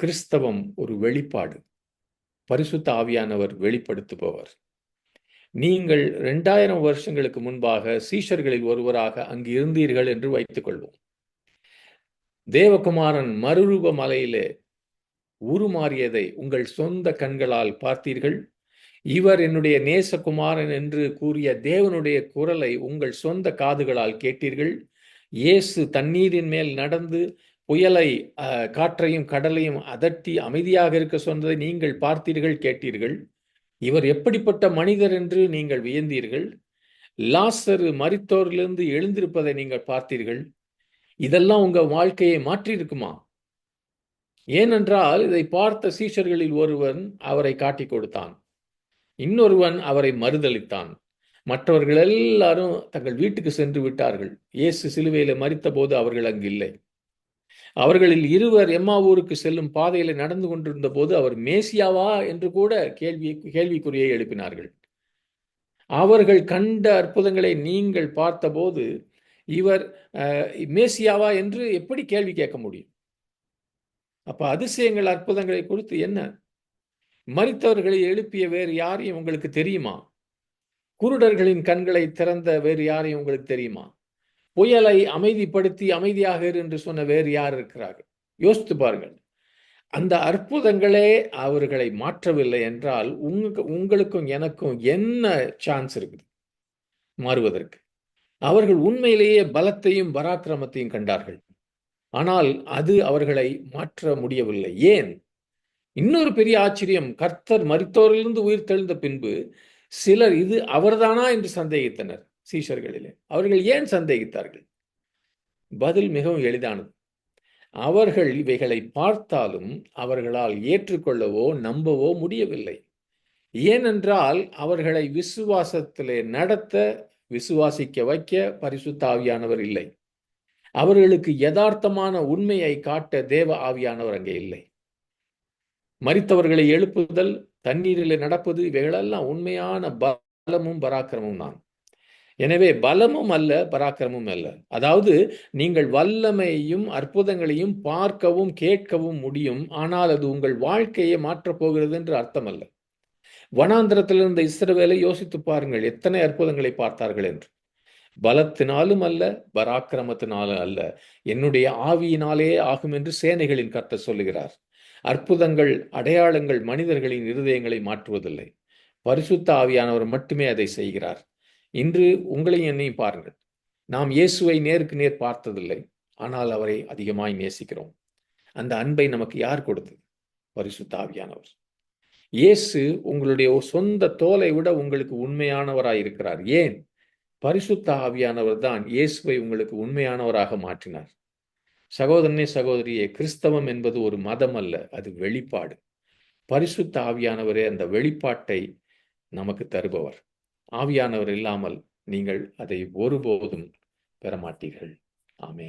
கிறிஸ்தவம் ஒரு வெளிப்பாடு. பரிசுத்த ஆவியானவர் வெளிப்படுத்துபவர். நீங்கள் ரெண்டாயிரம் வருஷங்களுக்கு முன்பாக சீஷர்களில் ஒருவராக அங்கு இருந்தீர்கள் என்று வைத்துக் கொள்வோம் தேவகுமாரன் மறுரூப மலையிலே உருமாறியதை உங்கள் சொந்த கண்களால் பார்த்தீர்கள். இவர் என்னுடைய நேசகுமாரன் என்று கூறிய தேவனுடைய குரலை உங்கள் சொந்த காதுகளால் கேட்டீர்கள். இயேசு தண்ணீரின் மேல் நடந்து புயலை காற்றையும் கடலையும் அதட்டி அமைதியாக இருக்க சொன்னதை நீங்கள் பார்த்தீர்கள் கேட்டீர்கள். இவர் எப்படிப்பட்ட மனிதர் என்று நீங்கள் வியந்தீர்கள். லாசரு மரித்தோரிலிருந்து எழுந்திருப்பதை நீங்கள் பார்த்தீர்கள். இதெல்லாம் உங்க வாழ்க்கையை மாற்றியிருக்குமா? ஏனென்றால் இதை பார்த்த சீஷர்களில் ஒருவன் அவரை காட்டி கொடுத்தான். இன்னொருவன் அவரை மறுதளித்தான் மற்றவர்கள் எல்லாரும் தங்கள் வீட்டுக்கு சென்று விட்டார்கள். இயேசு சிலுவையில மறித்த போது அவர்கள் அங்கு இல்லை அவர்களில் இருவர் எம்மாவூருக்கு செல்லும் பாதையில நடந்து கொண்டிருந்த போது அவர் மேசியாவா என்று கூட கேள்வி கேள்விக்குறியை எழுப்பினார்கள். அவர்கள் கண்ட அற்புதங்களை நீங்கள் பார்த்தபோது இவர் மேசியாவா என்று எப்படி கேள்வி கேட்க முடியும்? அப்ப அதிசயங்கள் அற்புதங்களை குறித்து என்ன? மறித்தவர்களை எழுப்பிய வேறு யாரையும் உங்களுக்கு தெரியுமா? குருடர்களின் கண்களை திறந்த வேறு யாரையும் உங்களுக்கு தெரியுமா? புயலை அமைதிப்படுத்தி அமைதியாக இரு என்று சொன்ன வேறு யார் இருக்கிறார்கள்? யோசித்து பாருங்கள். அந்த அற்புதங்களே அவர்களை மாற்றவில்லை என்றால் உங்க உங்களுக்கும் எனக்கும் என்ன சான்ஸ் இருக்குது? மாறுவதற்கு. அவர்கள் உண்மையிலேயே பலத்தையும் பராக்கிரமத்தையும் கண்டார்கள். ஆனால் அது அவர்களை மாற்ற முடியவில்லை. ஏன்? இன்னொரு பெரிய ஆச்சரியம். கர்த்தர் மரித்தோரிலிருந்து உயிர் தெழுந்த பின்பு சிலர் இது அவர்தானா என்று சந்தேகித்தனர். சீஷர்களிலே. அவர்கள் ஏன் சந்தேகித்தார்கள்? பதில் மிகவும் எளிதானது. அவர்கள் இவைகளை பார்த்தாலும் அவர்களால் ஏற்றுக்கொள்ளவோ நம்பவோ முடியவில்லை. ஏனென்றால் அவர்களை விசுவாசத்திலே நடத்த விசுவாசிக்க வைக்க பரிசுத்த ஆவியானவர் இல்லை. அவர்களுக்கு யதார்த்தமான உண்மையை காட்ட தேவ ஆவியானவர் அங்கே இல்லை. மறித்தவர்களை எழுப்புதல் தண்ணீரில் நடப்பது இவைகளெல்லாம் உண்மையான பலமும் பராக்கிரமும் தான். எனவே பலமும் அல்ல பராக்கிரமும் அல்ல. அதாவது நீங்கள் வல்லமையும் அற்புதங்களையும் பார்க்கவும் கேட்கவும் முடியும். ஆனால் அது உங்கள் வாழ்க்கையை மாற்றப் போகிறது என்று அர்த்தம் அல்ல வனாந்திரத்தில் இருந்த இஸ்ரவேலை யோசித்து பாருங்கள் எத்தனை அற்புதங்களை பார்த்தார்கள் என்று. பலத்தினாலும் அல்ல பராக்கிரமத்தினாலும் அல்ல. என்னுடைய ஆவியினாலே ஆகும் என்று சேனைகளின் கர்த்த சொல்லுகிறார். அற்புதங்கள் அடையாளங்கள் மனிதர்களின் இருதயங்களை மாற்றுவதில்லை. பரிசுத்த ஆவியானவர் மட்டுமே அதை செய்கிறார். இன்று உங்களையும் என்னையும் பாருங்கள். நாம் இயேசுவை நேருக்கு நேர் பார்த்ததில்லை ஆனால் அவரை அதிகமாய் நேசிக்கிறோம். அந்த அன்பை நமக்கு யார் கொடுத்தது? பரிசுத்த ஆவியானவர். இயேசு உங்களுடைய சொந்த தோலை விட உங்களுக்கு உண்மையானவராய் இருக்கிறார். ஏன்? பரிசுத்த ஆவியானவர் தான் இயேசுவை உங்களுக்கு உண்மையானவராக மாற்றினார். சகோதரனே சகோதரியே கிறிஸ்தவம் என்பது ஒரு மதம் அல்ல அது வெளிப்பாடு. பரிசுத்த ஆவியானவரே அந்த வெளிப்பாட்டை நமக்கு தருபவர். ஆவியானவர் இல்லாமல் நீங்கள் அதை ஒருபோதும் பெற மாட்டீர்கள். ஆமே